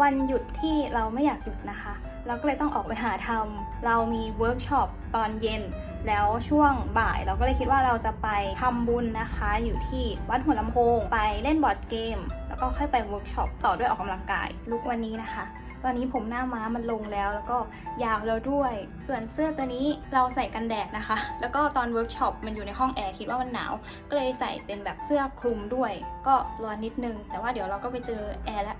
วันหยุดที่เราไม่อยากหยุดนะคะ เราก็เลยต้องออกไปหาทำเรามีเวิร์กช็อปตอนเย็น แล้วช่วงบ่ายเราก็เลยคิดว่าเราจะไปทำบุญนะคะ อยู่ที่วัดหัวลำโพงไปเล่นบอร์ดเกม แล้วก็ค่อยไปเวิร์กช็อปต่อด้วยออกกำลังกาย ลุกวันนี้นะคะตอนนี้ผมหน้าม้ามันลงแล้วแล้วก็ยาวแล้วด้วย ส่วนเสื้อตัวนี้เราใส่กันแดดนะคะ แล้วก็ตอนเวิร์กช็อปมันอยู่ในห้องแอร์คิดว่ามันหนาว ก็เลยใส่เป็นแบบเสื้อคลุมด้วย ก็ร้อนนิดนึง แต่ว่าเดี๋ยวเราก็ไปเจอแอร์แล้ว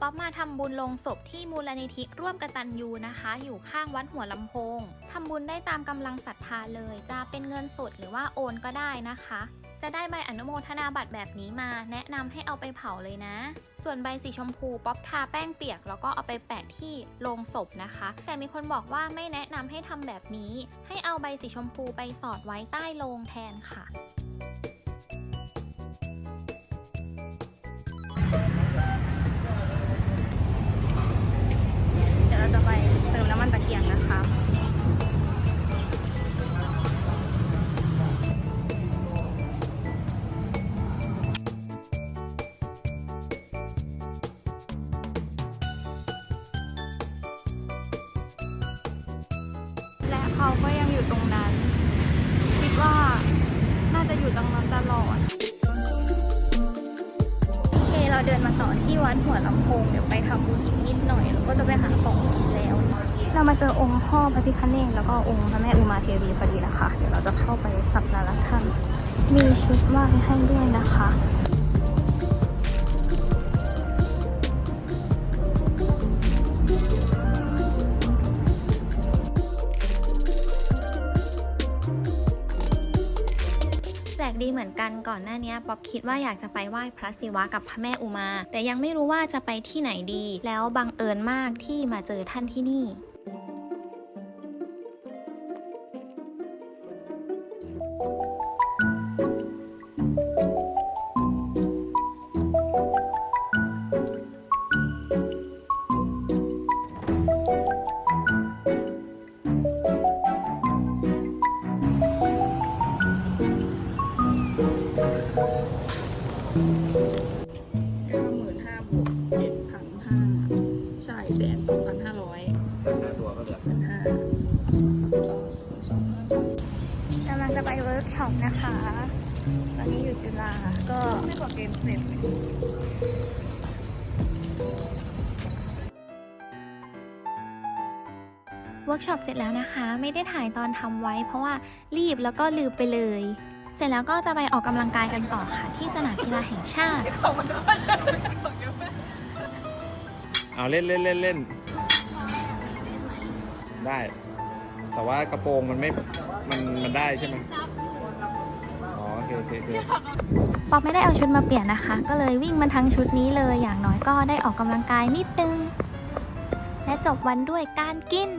ป๊อปมาทำบุญลงศพที่มูลนิธิร่วมกตัญญูนะคะ อยู่ข้างวัดหัวลำโพงทำบุญได้ตามกำลังศรัทธาเลย จะเป็นเงินสดหรือว่าโอนก็ได้นะคะ จะได้ใบอนุโมทนาบัตรแบบนี้มา แนะนำให้เอาไปเผาเลยนะ ส่วนใบสีชมพูป๊อปทาแป้งเปียก แล้วก็เอาไปแปะที่โลงศพนะคะ แต่มีคนบอกว่าไม่แนะนำให้ทำแบบนี้ ให้เอาใบสีชมพูไปสอดไว้ใต้โลงแทนค่ะ และเขาก็ยังอยู่ตรงนั้น คิดว่าน่าจะอยู่ตรงนั้นตลอดโอเคเราเดินมาต่อที่วัดหัวลำโพงเดี๋ยวไปทำบุญอีกนิดหน่อยแล้วก็จะไปหาของกินแล้ว เรามาเจอองค์พ่อพระพิฆเนศแล้วก็องค์พระแม่อุมาเทวีพอดีนะคะ เดี๋ยวเราจะเข้าไปสักการะท่านมีชุดไหว้ให้ด้วยนะคะ ดีเหมือนกันก่อนหน้านี้ป๊อปคิดว่าอยากจะไปไหว้พระศิวะกับพระแม่อุมา แต่ยังไม่รู้ว่าจะไปที่ไหนดี แล้วบังเอิญมากที่มาเจอท่านที่นี่ เก้าหมื่นห้าบวกเจ็ดพันห้าใช่แสนสองพันห้าร้อยตัวก็เหลือพันห้าสองสองห้ากำลังจะไปเวิร์กช็อปนะคะ ตอนนี้อยู่จุฬาก็ไม่บอกเกมเสร็จเวิร์กช็อปเสร็จแล้วนะคะ ไม่ได้ถ่ายตอนทำไว้เพราะว่ารีบแล้วก็ลืมไปเลย เสร็จแล้วก็จะไปออกกำลังกายกันต่อค่ะที่สนามกีฬาแห่งชาติ เอาเล่นเล่นเล่นเล่นได้ แต่ว่ากระโปรงมันไม่มันมันได้ใช่ไหมอ๋อโอเคโอเคโอเคป๊อปไม่ได้เอาชุดมาเปลี่ยนนะคะ ก็เลยวิ่งมาทั้งชุดนี้เลยอย่างน้อยก็ได้ออกกำลังกายนิดนึง และจบวันด้วยการกิน